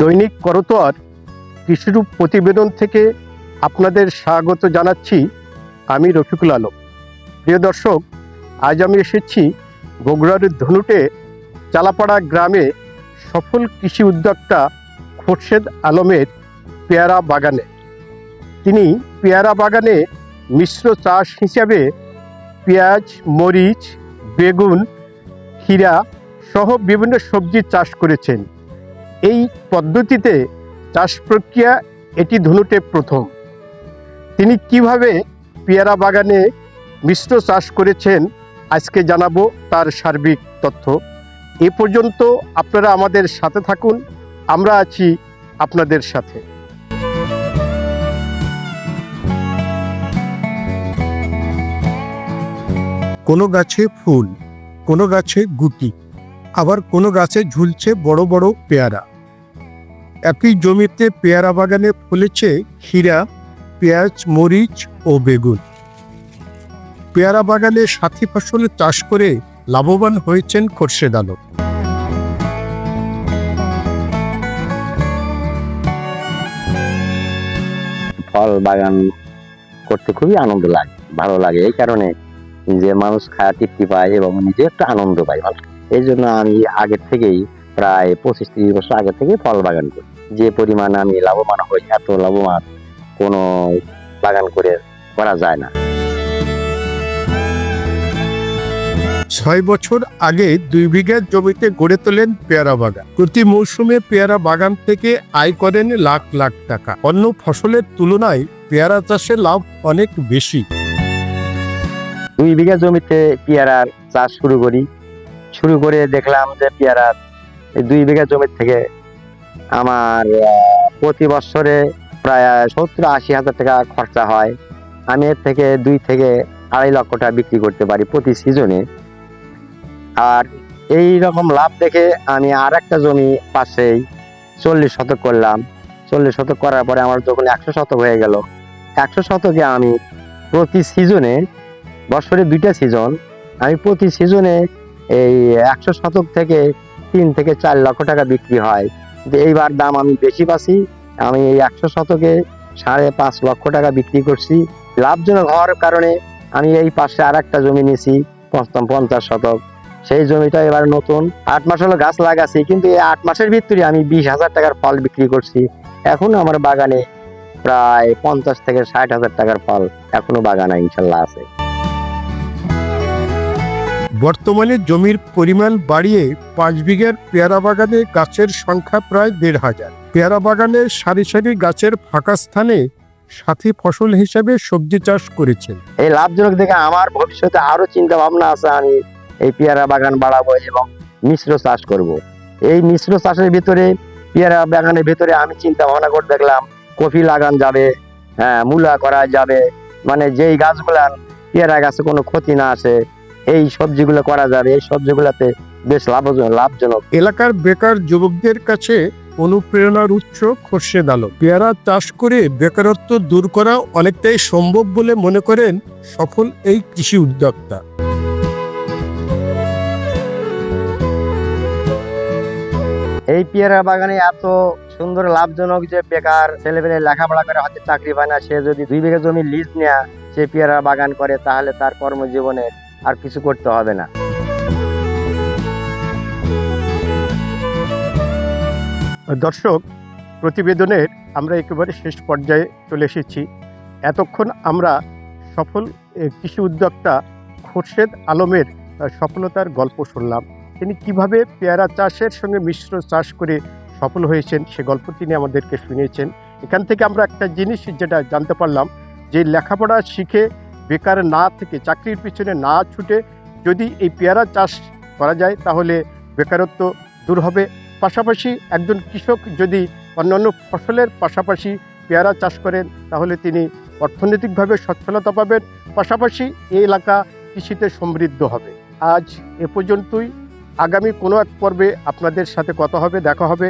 দৈনিক করতোয়ার কৃষিরূপ প্রতিবেদন থেকে আপনাদের স্বাগত জানাচ্ছি আমি রফিকুল আলম। প্রিয় দর্শক, আজ আমি এসেছি বগুড়ার ধনুটে চালাপাড়া গ্রামে সফল কৃষি উদ্যোক্তা খোরশেদ আলমের পেয়ারা বাগানে। তিনি পেয়ারা বাগানে মিশ্র চাষ হিসাবে পেঁয়াজ, মরিচ, বেগুন হীরা সহ বিভিন্ন সবজি চাষ করেছেন। এই পদ্ধতিতে চাষ প্রক্রিয়া, এটি ধনুটে প্রথম। তিনি কীভাবে পেয়ারা বাগানে মিশ্র চাষ করেছেন, আজকে জানাব তার সার্বিক তথ্য। এ পর্যন্ত আপনারা আমাদের সাথে থাকুন, আমরা আছি আপনাদের সাথে। কোনো গাছে ফুল, কোনো গাছে গুটি, আবার কোনো গাছে ঝুলছে বড় বড় পেয়ারা। একই জমিতে পেয়ারা বাগানে ফলেছে হীরা পেঁয়াজ, মরিচ ও বেগুন। পেয়ারা বাগানে সাথী ফসল চাষ করে লাভবান হয়েছেন খোরশেদ আলম। ফল বাগান করতে খুবই আনন্দ লাগে, ভালো লাগে। এই কারণে যে মানুষ খায়, তৃপ্তি পায় এবং নিজে একটা আনন্দ পায় ভালো। এই জন্য আমি আগের থেকেই প্রায় পঁচিশ তিরিশ বছর আগে থেকে ফল বাগান করি। যে পরিমাণ আমি লাভবান হই এত লাভবান কোনো বাগান করে করা যায় না। ছয় বছর আগে দুই বিঘা জমিতে গড়ে তোলেন পেয়ারা বাগান। প্রতি মৌসুমে পেয়ারা বাগান থেকে আয় করেন লাখ লাখ টাকা। অন্য ফসলের তুলনায় পেয়ারা চাষে লাভ অনেক বেশি। দুই বিঘা জমিতে পেয়ারার চাষ শুরু করি। শুরু করে দেখলাম যে পেয়ারার দুই বিঘা জমি থেকে আমার প্রতি বছরে প্রায় সত্তর আশি হাজার টাকা খরচা হয়। আমি এর থেকে দুই থেকে আড়াই লক্ষ টাকা বিক্রি করতে পারি প্রতি সিজনে। আর এই রকম লাভ দেখে আমি আর একটা জমি পাশেই চল্লিশ শতক করলাম। চল্লিশ শতক করার পরে আমার যখন একশো শতক হয়ে গেল, একশো শতকে আমি প্রতি সিজনে, বছরে দুইটা সিজন, আমি প্রতি সিজনে এই একশো শতক থেকে তিন থেকে চার লক্ষ টাকা বিক্রি হয়। এইবার দাম আমি বেশি পাচ্ছি, আমি এই একশো শতকে সাড়ে পাঁচ লক্ষ টাকা বিক্রি করছি। লাভজনক হওয়ার কারণে আমি এই পাশে আর একটা জমি নিয়েছি পঞ্চাশ পঞ্চাশ শতক। সেই জমিটা এবার নতুন। আট মাস হলো গাছ লাগাছি কিন্তু এই আট মাসের ভিতরে আমি বিশ হাজার টাকার ফল বিক্রি করছি। এখন আমার বাগানে প্রায় পঞ্চাশ থেকে ষাট হাজার টাকার ফল এখনও বাগানে ইনশাল্লাহ আছে। বর্তমানে জমির পরিমাণ বাড়িয়ে পাঁচ বিঘার পেয়ারা বাগানে গাছের সংখ্যা প্রায় দেড় হাজার পেয়ারা বাগানে সারি সারি গাছের ফাঁকা স্থানে সাথী ফসল হিসেবে সবজি চাষ করেছেন এই লাভজনক দেখে আমার ভবিষ্যতে আরও চিন্তা ভাবনা আছে আমি এই পেয়ারা বাগান বাড়াবো এবং মিশ্র চাষ করব। এই মিশ্র চাষের ভিতরে, পেয়ারা বাগানের ভিতরে আমি চিন্তা ভাবনা করে দেখলাম, কফি লাগান যাবে হ্যাঁ মূলা করা যাবে মানে যেই গাছগুলা পেয়ারা গাছে কোনো ক্ষতি না আসে এই সবজিগুলো করা যাবে এই সবজিগুলোতে বেশ লাভজনক লাভজনক। এলাকার বেকার যুবকদের কাছে অনুপ্রেরণার উৎস খোরশেদ আলম। পেয়ারা চাষ করে বেকারত্ব দূর করা অনেকটাই সম্ভব বলে মনে করেন সফল এই কৃষি উদ্যোক্তা। এই পেয়ারা বাগানে এত সুন্দর লাভজনক যে বেকার ছেলেপেলে লেখাপড়া করে হয়তো চাকরি পায় না সে যদি দুই বিঘা জমি লিজ নেয়া সে পেয়ারা বাগান করে তাহলে তার কর্মজীবনে আর কিছু করতে হবে না। দর্শক, প্রতিবেদনের আমরা একেবারে শেষ পর্যায়ে চলে এসেছি। এতক্ষণ আমরা সফল কৃষি উদ্যোক্তা খোরশেদ আলমের সফলতার গল্প শুনলাম। তিনি কীভাবে পেয়ারা চাষের সঙ্গে মিশ্র চাষ করে সফল হয়েছেন, সে গল্প তিনি আমাদেরকে শুনিয়েছেন। এখান থেকে আমরা একটা জিনিস যেটা জানতে পারলাম, যে লেখাপড়া শিখে বেকার না থেকে চাকরির পিছনে না ছুটে যদি এই পেয়ারা চাষ করা যায়, তাহলে বেকারত্ব দূর হবে। পাশাপাশি একজন কৃষক যদি অন্যান্য ফসলের পাশাপাশি পেয়ারা চাষ করেন, তাহলে তিনি অর্থনৈতিকভাবে সচ্ছলতা পাবেন। পাশাপাশি এই এলাকা কৃষিতে সমৃদ্ধ হবে। আজ এ পর্যন্তই। আগামী কোনো এক পর্বে আপনাদের সাথে কথা হবে, দেখা হবে।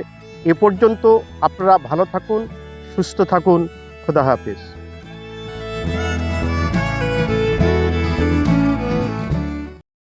এ পর্যন্ত আপনারা ভালো থাকুন, সুস্থ থাকুন। খোদা হাফিজ।